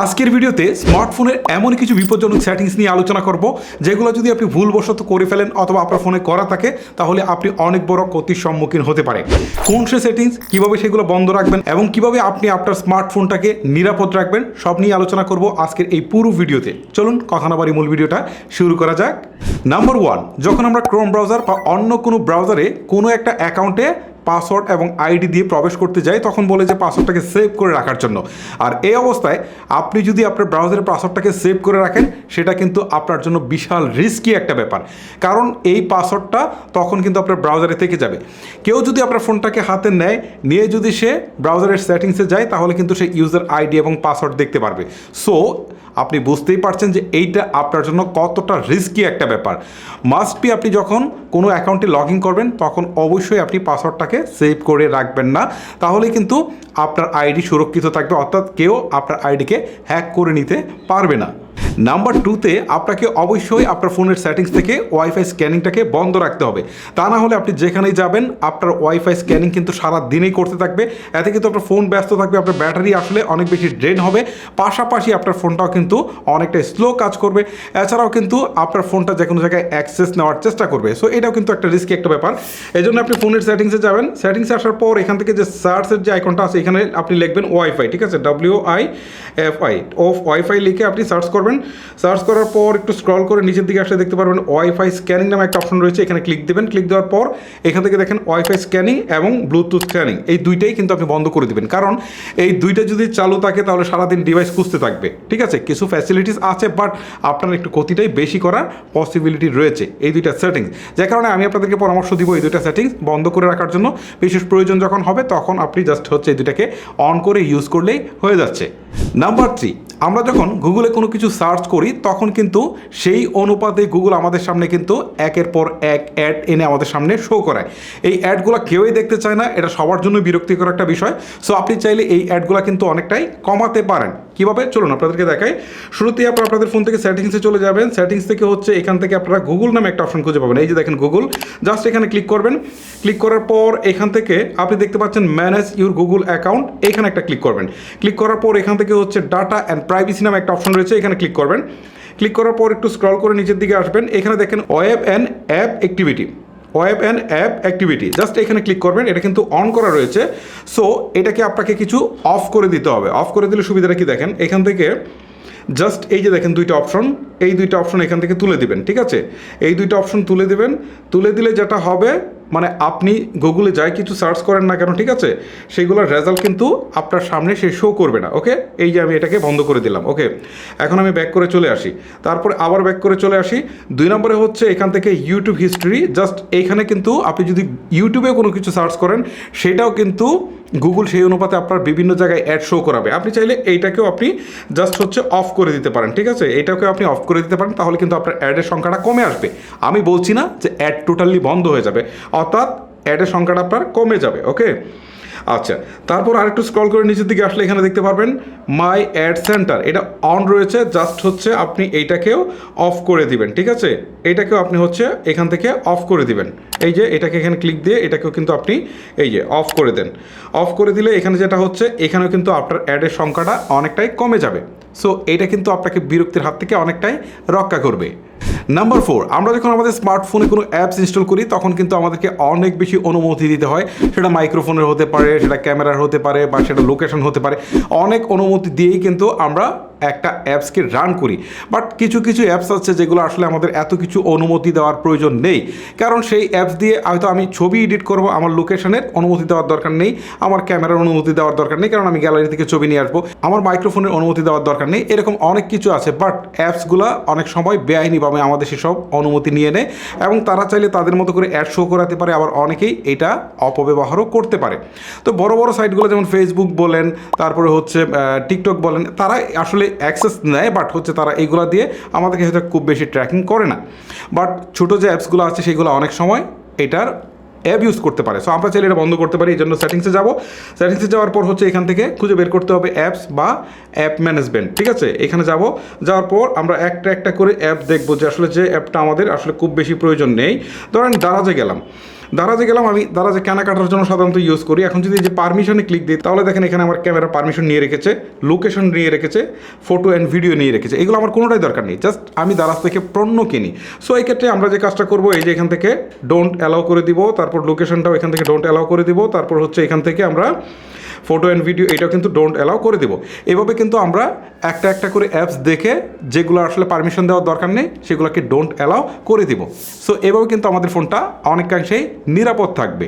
আজকের ভিডিওতে স্মার্টফোনের এমন কিছু বিপজ্জনক সেটিংস নিয়ে আলোচনা করব, যেগুলো যদি আপনি ভুলবশত করে ফেলেন অথবা আপনার ফোনে করা থাকে, তাহলে আপনি অনেক বড় ক্ষতির সম্মুখীন হতে পারে। কোন সে সেটিংস কীভাবে সেগুলো বন্ধ রাখবেন এবং কীভাবে আপনি আপনার স্মার্টফোনটাকে নিরাপদ রাখবেন, সব নিয়ে আলোচনা করব আজকের এই পুরো ভিডিওতে। চলুন, কথা না বাড়ি মূল ভিডিওটা শুরু করা যাক। নাম্বার ওয়ান যখন আমরা ক্রোম ব্রাউজার বা অন্য কোনো ব্রাউজারে কোনো একটা অ্যাকাউন্টে পাসওয়ার্ড এবং আইডি দিয়ে প্রবেশ করতে যাই তখন বলে যে পাসওয়ার্ডটাকে সেভ করে রাখার জন্য। আর এই অবস্থায় আপনি যদি আপনার ব্রাউজারের পাসওয়ার্ডটাকে সেভ করে রাখেন, সেটা কিন্তু আপনার জন্য বিশাল রিস্কি একটা ব্যাপার। কারণ এই পাসওয়ার্ডটা তখন কিন্তু আপনার ব্রাউজারে থেকে যাবে। কেউ যদি আপনার ফোনটাকে হাতে নেয়, নিয়ে যদি সে ব্রাউজারের সেটিংসে যায়, তাহলে কিন্তু সে ইউজার আইডি এবং পাসওয়ার্ড দেখতে পারবে। সো আপনি বুঝতেই পারছেন যে এইটা আপনার জন্য কতটা রিস্কি একটা ব্যাপার। মাস্ট বি আপনি যখন কোনো অ্যাকাউন্টে লগ ইন করবেন, তখন অবশ্যই আপনি পাসওয়ার্ডটাকে সেভ করে রাখবেন না। তাহলে কিন্তু আপনার আইডি সুরক্ষিত থাকবে, অর্থাৎ কেউ আপনার আইডিকে হ্যাক করে নিতে পারবে না। নাম্বার টুতে আপনাকে অবশ্যই আপনার ফোনের সেটিংস থেকে ওয়াইফাই স্ক্যানিংটাকে বন্ধ রাখতে হবে। তা না হলে আপনি যেখানেই যাবেন, আপনার ওয়াইফাই স্ক্যানিং কিন্তু সারা দিনেই করতে থাকবে। এতে কিন্তু আপনার ফোন ব্যস্ত থাকবে, আপনার ব্যাটারি আসলে অনেক বেশি ড্রেন হবে। পাশাপাশি আপনার ফোনটাও কিন্তু অনেকটা স্লো কাজ করবে। এছাড়াও কিন্তু আপনার ফোনটা যে কোনো জায়গায় অ্যাক্সেস নেওয়ার চেষ্টা করবে। সো এটাও কিন্তু একটা রিস্কি একটা ব্যাপার। এই জন্য আপনি ফোনের সেটিংসে যাবেন। সেটিংসে আসার পর এখান থেকে যে সার্চের যে আইকনটা আছে, এখানে আপনি লিখবেন ওয়াইফাই ঠিক আছে? W I F I of wifi লিখে আপনি সার্চ করবেন। সার্চ করার পর একটু স্ক্রল করে নিচের দিকে আসলে দেখতে পারবেন ওয়াইফাই স্ক্যানিং নামে একটা অপশন রয়েছে। এখানে ক্লিক দেবেন। ক্লিক দেওয়ার পর এখান থেকে দেখেন ওয়াইফাই স্ক্যানিং এবং ব্লুটুথ স্ক্যানিং এই দুইটাই কিন্তু আপনি বন্ধ করে দিবেন। কারণ এই দুইটা যদি চালু থাকে, তাহলে সারাদিন ডিভাইস খুঁজতে থাকবে। ঠিক আছে? কিছু ফ্যাসিলিটিস আছে বাট আপনার একটু ক্ষতিটাই বেশি করার পসিবিলিটি রয়েছে। এই দুইটা সেটিংস যে কারণে আমি আপনাদেরকে পরামর্শ দিব এই দুইটা সেটিংস বন্ধ করে রাখার জন্য। বিশেষ প্রয়োজন যখন হবে, তখন আপনি জাস্ট হচ্ছে এই দুইটাকে অন করে ইউজ করলেই হয়ে যাচ্ছে। নাম্বার থ্রি আমরা যখন গুগলে কোনো কিছু সার্চ করি, তখন কিন্তু সেই অনুপাতে গুগল আমাদের সামনে কিন্তু একের পর এক অ্যাড এনে আমাদের সামনে শো করায়। এই অ্যাডগুলো কেউই দেখতে চায় না, এটা সবার জন্য বিরক্তিকর একটা বিষয়। সো আপনি চাইলে এই অ্যাডগুলো কিন্তু অনেকটাই কমাতে পারেন। কীভাবে? চলুন আপনাদেরকে দেখাই। শুরুতেই আপনারা আপনাদের ফোন থেকে সেটিংসে চলে যাবেন। সেটিংস থেকে হচ্ছে এখান থেকে আপনারা গুগল নামে একটা অপশন খুঁজে পাবেন। এই যে দেখেন গুগল জাস্ট এখানে ক্লিক করবেন। ক্লিক করার পর এখান থেকে আপনি দেখতে পাচ্ছেন ম্যানেজ ইউর গুগল অ্যাকাউন্ট এখানে একটা ক্লিক করবেন। ক্লিক করার পর এখান থেকে হচ্ছে ডাটা অ্যান্ড প্রাইভেসি নামে একটা অপশন রয়েছে। এখানে ক্লিক করবেন। ক্লিক করার পর একটু স্ক্রল করে নিচের দিকে আসবেন। এখানে দেখেন web and app activity web and app activity just এখানে ক্লিক করবেন, এটা কিন্তু অন করা রয়েছে। সো এটাকে আপনাকে কিছু অফ করে দিতে হবে। অফ করে দিলে সুবিধাটা কি দেখেন? এখান থেকে জাস্ট এই যে দেখেন দুইটা অপশন এই দুইটা অপশন এখান থেকে তুলে দিবেন, ঠিক আছে? এই দুইটা অপশন তুলে দিবেন। তুলে দিলে যেটা হবে মানে আপনি গুগলে যাই কিছু সার্চ করেন না কেন, ঠিক আছে? সেইগুলোর রেজাল্ট কিন্তু আপনার সামনে সে শো করবে না ওকে এই যে আমি এটাকে বন্ধ করে দিলাম ওকে এখন আমি ব্যাক করে চলে আসি। তারপরে আবার ব্যাক করে চলে আসি। দুই নম্বরে হচ্ছে এখান থেকে ইউটিউব হিস্ট্রি জাস্ট এইখানে কিন্তু আপনি যদি ইউটিউবে কোনো কিছু সার্চ করেন, সেটাও কিন্তু গুগল সেই অনুপাতে আপনার বিভিন্ন জায়গায় অ্যাড শো করাবে। আপনি চাইলে এইটাকেও আপনি জাস্ট হচ্ছে অফ করে দিতে পারেন, ঠিক আছে? এইটাকেও আপনি অফ করে দিতে পারেন, তাহলে কিন্তু আপনার অ্যাডের সংখ্যাটা কমে আসবে। আমি বলছি না যে অ্যাড টোটালি বন্ধ হয়ে যাবে। অর্থাৎ অ্যাডের সংখ্যাটা আপনার কমে যাবে ওকে আচ্ছা তারপর আরেকটু স্ক্রল করে নিচের দিকে আসলে এখানে দেখতে পারবেন মাই অ্যাড সেন্টার এটা অন রয়েছে জাস্ট হচ্ছে আপনি এইটাকেও অফ করে দিবেন, ঠিক আছে? এইটাকেও আপনি হচ্ছে এখান থেকে অফ করে দিবেন। এই যে, এটাকে এখানে ক্লিক দিয়ে এটাকেও কিন্তু আপনি এই যে অফ করে দেন। অফ করে দিলে এখানে যেটা হচ্ছে, এখানেও কিন্তু আপনার অ্যাডের সংখ্যাটা অনেকটাই কমে যাবে। সো এটা কিন্তু আপনাকে বিরক্তির হাত থেকে অনেকটাই রক্ষা করবে। নাম্বার ফোর আমরা যখন আমাদের স্মার্টফোনে কোনো অ্যাপস ইনস্টল করি, তখন কিন্তু আমাদেরকে অনেক বেশি অনুমতি দিতে হয়। সেটা মাইক্রোফোনের হতে পারে, সেটা ক্যামেরার হতে পারে, বা সেটা লোকেশন হতে পারে। অনেক অনুমতি দিয়েই কিন্তু আমরা একটা অ্যাপসকে রান করি। বাট কিছু কিছু অ্যাপস আছে যেগুলো আসলে আমাদের এত কিছু অনুমতি দেওয়ার প্রয়োজন নেই। কারণ সেই অ্যাপস দিয়ে হয়তো আমি ছবি এডিট করব, আমার লোকেশনের অনুমতি দেওয়ার দরকার নেই, আমার ক্যামেরার অনুমতি দেওয়ার দরকার নেই, কারণ আমি গ্যালারি থেকে ছবি নিয়ে আসব, আমার মাইক্রোফোনের অনুমতি দেওয়ার দরকার নেই, এরকম অনেক কিছু আছে। বাট অ্যাপসগুলো অনেক সময় বেআইনিভাবে আমাদের সেসব অনুমতি নিয়ে নেয় এবং তারা চাইলে তাদের মতো করে অ্যাড শো করাতে পারে, আবার অনেকেই এটা অপব্যবহারও করতে পারে। তো বড় বড় সাইটগুলো যেমন ফেসবুক বলেন, তারপরে হচ্ছে টিকটক বলেন তারা আসলে অ্যাক্সেস নেয় বাট হচ্ছে তারা এইগুলো দিয়ে আমাদেরকে হয়তো খুব বেশি ট্র্যাকিং করে না। বাট ছোটো যে অ্যাপসগুলো আছে, সেগুলো অনেক সময় এটার অ্যাপ ইউজ করতে পারে। সো আমরা চাইলে এটা বন্ধ করতে পারি এই জন্য সেটিংসে যাব। সেটিংসে যাওয়ার পর হচ্ছে এখান থেকে খুঁজে বের করতে হবে অ্যাপস বা অ্যাপ ম্যানেজমেন্ট ঠিক আছে? এখানে যাব। যাওয়ার পর আমরা একটা একটা করে অ্যাপ দেখব যে আসলে যে অ্যাপটা আমাদের আসলে খুব বেশি প্রয়োজন নেই। ধরেন দারাজে গেলাম। দারাজে গেলাম, আমি দারাজে কেনাকাটার জন্য সাধারণত ইউজ করি। এখন যদি যে পারমিশনে ক্লিক দিই, তাহলে দেখেন এখানে আমার ক্যামেরা পারমিশন নিয়ে রেখেছে লোকেশন নিয়ে রেখেছে ফটো অ্যান্ড ভিডিও নিয়ে রেখেছে। এগুলো আমার কোনোটাই দরকার নেই জাস্ট আমি দারাজ থেকে পণ্য কিনি। সো এই ক্ষেত্রে আমরা যে কাজটা করব, এই যে এখান থেকে ডোন্ট অ্যালাউ করে দিব, তারপর লোকেশনটাও এখান থেকে ডোন্ট অ্যালাউ করে দিব, তারপর হচ্ছে এখান থেকে আমরা ফটো অ্যান্ড ভিডিও এটাও কিন্তু ডোন্ট অ্যালাউ করে দেবো। এভাবে কিন্তু আমরা একটা একটা করে অ্যাপস দেখে যেগুলো আসলে পারমিশন দেওয়ার দরকার নেই, সেগুলোকে ডোন্ট অ্যালাউ করে দিব। সো এভাবে কিন্তু আমাদের ফোনটা অনেকাংশেই নিরাপদ থাকবে।